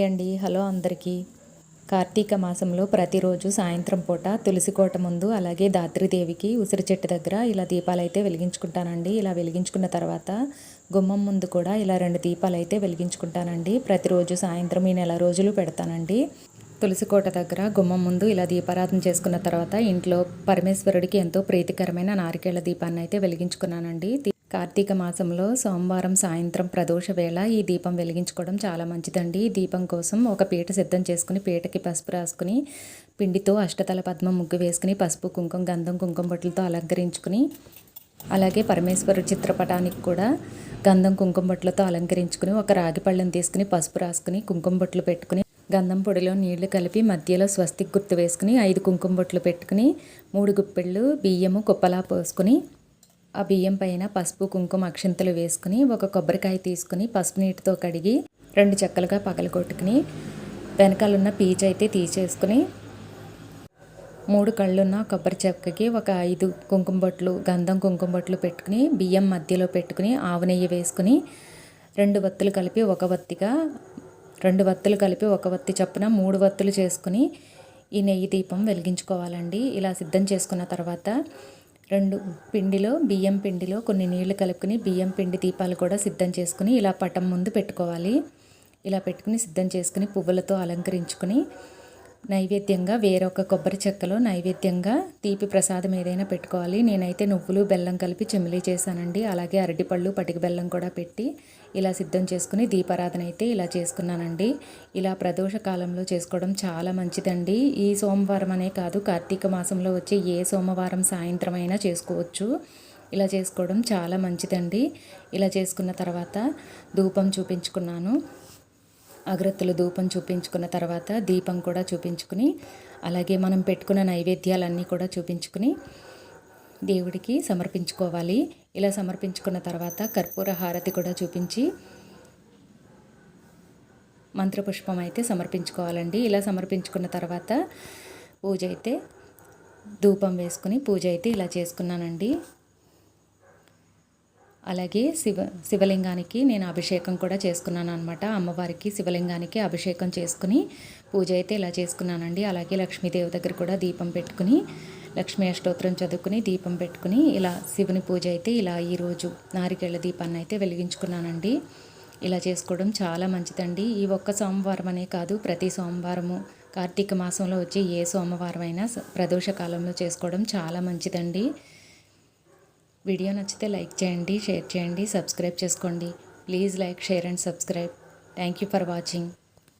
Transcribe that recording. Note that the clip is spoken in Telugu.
హాయ్ అండి. హలో అందరికీ. కార్తీక మాసంలో ప్రతిరోజు సాయంత్రం పూట తులసి కోట ముందు అలాగే దాత్రిదేవికి ఉసిరి చెట్టు దగ్గర ఇలా దీపాలు అయితే వెలిగించుకుంటానండి. ఇలా వెలిగించుకున్న తర్వాత గుమ్మం ముందు కూడా ఇలా రెండు దీపాలు అయితే వెలిగించుకుంటానండి. ప్రతిరోజు సాయంత్రం ఈ నెల రోజులు పెడతానండి. తులసి కోట దగ్గర గుమ్మం ముందు ఇలా దీపారాధన చేసుకున్న తర్వాత ఇంట్లో పరమేశ్వరుడికి ఎంతో ప్రీతికరమైన నారికేళ్ళ దీపాన్ని అయితే వెలిగించుకున్నానండి. కార్తీక మాసంలో సోమవారం సాయంత్రం ప్రదోష వేళ ఈ దీపం వెలిగించుకోవడం చాలా మంచిదండి. ఈ దీపం కోసం ఒక పీట సిద్ధం చేసుకుని పీటకి పసుపు రాసుకుని పిండితో అష్టతల పద్మం ముగ్గు వేసుకుని పసుపు కుంకుమ గంధం కుంకుమ బొట్లతో అలంకరించుకుని అలాగే పరమేశ్వరు చిత్రపటానికి కూడా గంధం కుంకుమ బొట్లతో అలంకరించుకుని ఒక రాగి పళ్ళను తీసుకుని పసుపు రాసుకుని కుంకుమ బొట్లు పెట్టుకుని గంధం పొడిలో నీళ్ళు కలిపి మధ్యలో స్వస్తిక్ గుర్తు వేసుకుని ఐదు కుంకుమ బొట్లు పెట్టుకుని మూడు గుప్పెళ్ళు బియ్యము కుప్పలా పోసుకుని ఆ బియ్యం పైన పసుపు కుంకుమ అక్షింతలు వేసుకుని ఒక కొబ్బరికాయ తీసుకుని పసుపు నీటితో కడిగి రెండు చెక్కలుగా పగలగొట్టుకుని వెనకాలన్న పీచు అయితే తీసేసుకుని మూడు కళ్ళున్న కొబ్బరి చెక్కకి ఒక ఐదు కుంకుమ బొట్లు గంధం కుంకుమ బొట్లు పెట్టుకుని బియ్యం మధ్యలో పెట్టుకుని ఆవు నెయ్యి వేసుకుని రెండు వత్తులు కలిపి ఒక వత్తిగా రెండు వత్తులు కలిపి ఒక వత్తి చొప్పున మూడు వత్తులు చేసుకుని ఈ నెయ్యి దీపం వెలిగించుకోవాలండి. ఇలా సిద్ధం చేసుకున్న తర్వాత రెండు పిండిలో బియ్యం పిండిలో కొన్ని నీళ్ళు కలుపుకొని బియ్యం పిండి దీపాలు కూడా సిద్ధం చేసుకుని ఇలా పటం ముందు పెట్టుకోవాలి. ఇలా పెట్టుకుని సిద్ధం చేసుకుని పువ్వులతో అలంకరించుకుని నైవేద్యంగా వేరొక కొబ్బరి చెక్కలో నైవేద్యంగా తీపి ప్రసాదం ఏదైనా పెట్టుకోవాలి. నేనైతే నువ్వులు బెల్లం కలిపి చెమిలీ చేశానండి. అలాగే అరటిపళ్ళు పటిక బెల్లం కూడా పెట్టి ఇలా సిద్ధం చేసుకుని దీపారాధన అయితే ఇలా చేసుకున్నానండి. ఇలా ప్రదోష కాలంలో చేసుకోవడం చాలా మంచిదండి. ఈ సోమవారం అనే కాదు కార్తీక మాసంలో వచ్చే ఏ సోమవారం సాయంత్రం అయినా చేసుకోవచ్చు. ఇలా చేసుకోవడం చాలా మంచిదండి. ఇలా చేసుకున్న తర్వాత ధూపం చూపించుకున్నాను. అగ్రత్తులు ధూపం చూపించుకున్న తర్వాత దీపం కూడా చూపించుకుని అలాగే మనం పెట్టుకున్న నైవేద్యాలన్నీ కూడా చూపించుకుని దేవుడికి సమర్పించుకోవాలి. ఇలా సమర్పించుకున్న తర్వాత కర్పూర హారతి కూడా చూపించి మంత్రపుష్పం అయితే సమర్పించుకోవాలండి. ఇలా సమర్పించుకున్న తర్వాత పూజ అయితే ధూపం వేసుకుని పూజ అయితే ఇలా చేసుకున్నానండి. అలాగే శివ శివలింగానికి నేను అభిషేకం కూడా చేసుకున్నాను అనమాట అమ్మవారికి శివలింగానికి అభిషేకం చేసుకుని పూజ అయితే ఇలా చేసుకున్నానండి. అలాగే లక్ష్మీదేవి దగ్గర కూడా దీపం పెట్టుకుని లక్ష్మీ అష్టోత్తరం చదువుకుని దీపం పెట్టుకుని ఇలా శివుని పూజ అయితే ఇలా ఈరోజు నారికేళ్ళ దీపాన్ని అయితే వెలిగించుకున్నానండి. ఇలా చేసుకోవడం చాలా మంచిదండి. ఈ ఒక్క సోమవారం అనే కాదు ప్రతి సోమవారము కార్తీక మాసంలో వచ్చే ఏ సోమవారం అయినా ప్రదోష కాలంలో చేసుకోవడం చాలా మంచిదండి. వీడియో నచ్చితే లైక్ చేయండి షేర్ చేయండి సబ్స్క్రైబ్ చేసుకోండి. Please like share and subscribe. Thank you for watching.